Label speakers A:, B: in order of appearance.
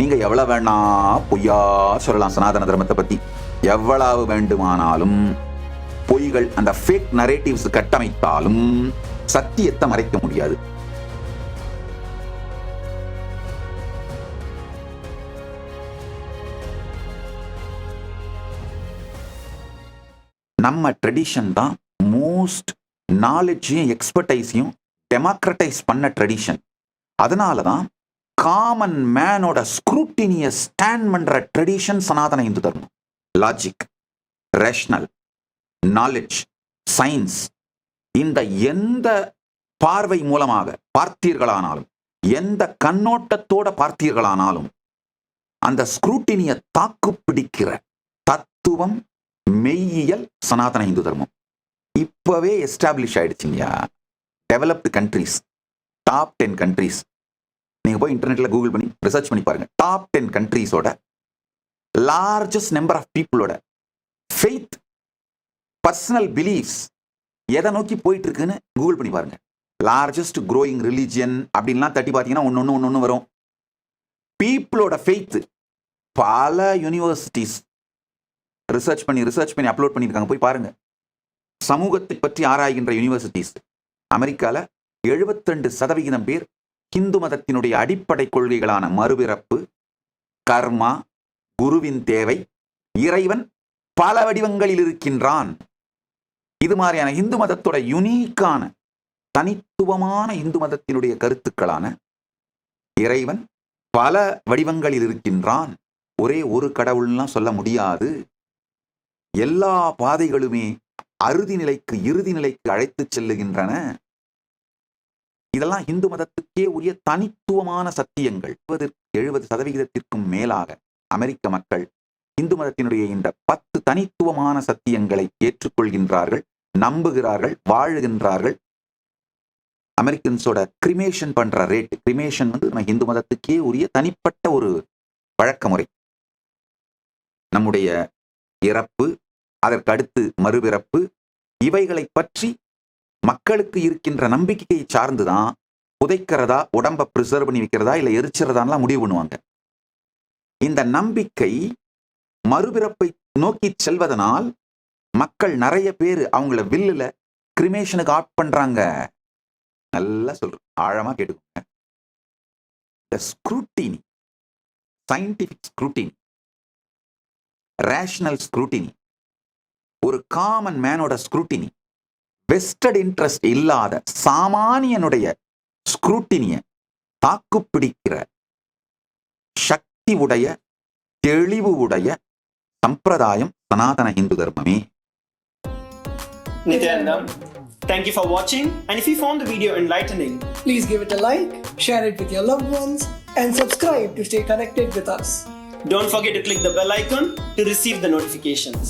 A: நீங்க எவ்வளவு வேணா பொய்யா சொல்லலாம். சனாதன தர்மத்தை பத்தி. எவ்வளவு வேண்டுமானாலும் பொய்கள் அந்த ஃபேக் நரேட்டிவ்ஸ் கட்டமைத்தாலும் சத்தியத்தை மறைக்க முடியாது. நம்ம ட்ரெடிஷன் தான் மோஸ்ட் நாலேஜையும் எக்ஸ்பர்டைஸையும் டெமோக்ரட்டைஸ் பண்ண ட்ரெடிஷன் அதனால தான் காமன் மேனோட ஸ்க்ரூட்டினியை ஸ்டாண்ட் பண்ற ட்ரெடிஷன் சனாதன இந்து தர்மம். லாஜிக் ரேஷனல் நாலேஜ் சயின்ஸ் இந்த எந்த பார்வை மூலமாக பார்த்தீர்களானாலும் எந்த கண்ணோட்டத்தோட பார்த்தீர்களானாலும் அந்த ஸ்க்ரூட்டினியை தாக்கு பிடிக்கிற தத்துவம் மெய்யியல் சனாதன இந்து தர்மம். இப்பவே establish ஆயிடுச்சுங்கயா developed countries top ten countries நீங்கள் போய் இன்டர்நெட்ல கூகுள் பண்ணி ரிசர்ச் பண்ணி பாருங்க. டாப் டென் கண்ட்ரீஸோட லார்ஜஸ்ட் நம்பர் ஆஃப் பீப்புளோட ஃபெய்த் பர்சனல் பிலீஃப்ஸ் எதை நோக்கி போயிட்டு இருக்குன்னு கூகுள் பண்ணி பாருங்க. லார்ஜஸ்ட் க்ரோயிங் ரிலீஜியன் அப்படின்லாம் தட்டி பார்த்தீங்கன்னா ஒன்று ஒன்று ஒன்று வரும். பீப்புளோட ஃபெய்த் பல யூனிவர்சிட்டிஸ் ரிசர்ச் பண்ணி ரிசர்ச் பண்ணி அப்லோட் பண்ணியிருக்காங்க. போய் பாருங்கள் சமூகத்தை பற்றி ஆராய்கின்ற யூனிவர்சிட்டிஸ் அமெரிக்காவில் 72% சதவிகிதம் பேர் இந்து மதத்தினுடைய அடிப்படை கொள்கைகளான மறுபிறப்பு கர்மா குருவின் தேவை இறைவன் பல வடிவங்களில் இருக்கின்றான். இது மாதிரியான இந்து மதத்தோட யுனீக்கான தனித்துவமான இந்து மதத்தினுடைய கருத்துக்களான இறைவன் பல வடிவங்களில் இருக்கின்றான். ஒரே ஒரு கடவுள்லாம் சொல்ல முடியாது. எல்லா பாதைகளுமே அறுதி நிலைக்கு இறுதி நிலைக்கு அழைத்துச் செல்லுகின்றன. இதெல்லாம் இந்து மதத்துக்கே உரிய தனித்துவமான சத்தியங்கள். எழுபது சதவிகிதத்திற்கும் மேலாக அமெரிக்க மக்கள் இந்து மதத்தினுடைய இந்த பத்து தனித்துவமான சத்தியங்களை ஏற்றுக்கொள்கின்றார்கள் நம்புகிறார்கள் வாழுகின்றார்கள். அமெரிக்கன்ஸோட கிரிமேஷன் பண்ற ரேட் கிரிமேஷன் வந்து நம்ம இந்து மதத்துக்கே உரிய தனிப்பட்ட ஒரு வழக்க முறை நம்முடைய இறப்பு அதற்கு அடுத்து மறுபிறப்பு இவைகளை பற்றி மக்களுக்கு இருக்கின்ற நம்பிக்கையை சார்ந்து தான் புதைக்கிறதா உடம்ப ப்ரிசர்வ் பண்ணி வைக்கிறதா இல்லை எரிச்சிறதான்லாம் முடிவு பண்ணுவாங்க. இந்த நம்பிக்கை மறுபிறப்பை நோக்கி செல்வதனால் மக்கள் நிறைய பேர் அவங்கள வில்லுல கிரிமேஷனுக்கு ஆட் பண்றாங்க. நல்லா சொல்றேன். ஆழமா கேட்டுக்கோங்க. The scrutiny scientific scrutiny rational scrutiny ஒரு காமன் மேனோட ஸ்க்ரூட்டினி வெஸ்டட் இன்ட்ரெஸ்ட் இல்லாத சாமானியனுடைய ஸ்க்ரூட்டினிய தாக்குப்பிடிக்கிற சக்தி உடைய தெளிவு உடைய சம்பிரதாயம் சனாதன இந்து தர்மமே
B: Nithyanandam thank you for watching. And if you found the video enlightening,
C: Please give it a like, share it with your loved ones, and subscribe to stay connected with us.
B: don't forget to click the bell icon to receive the notifications.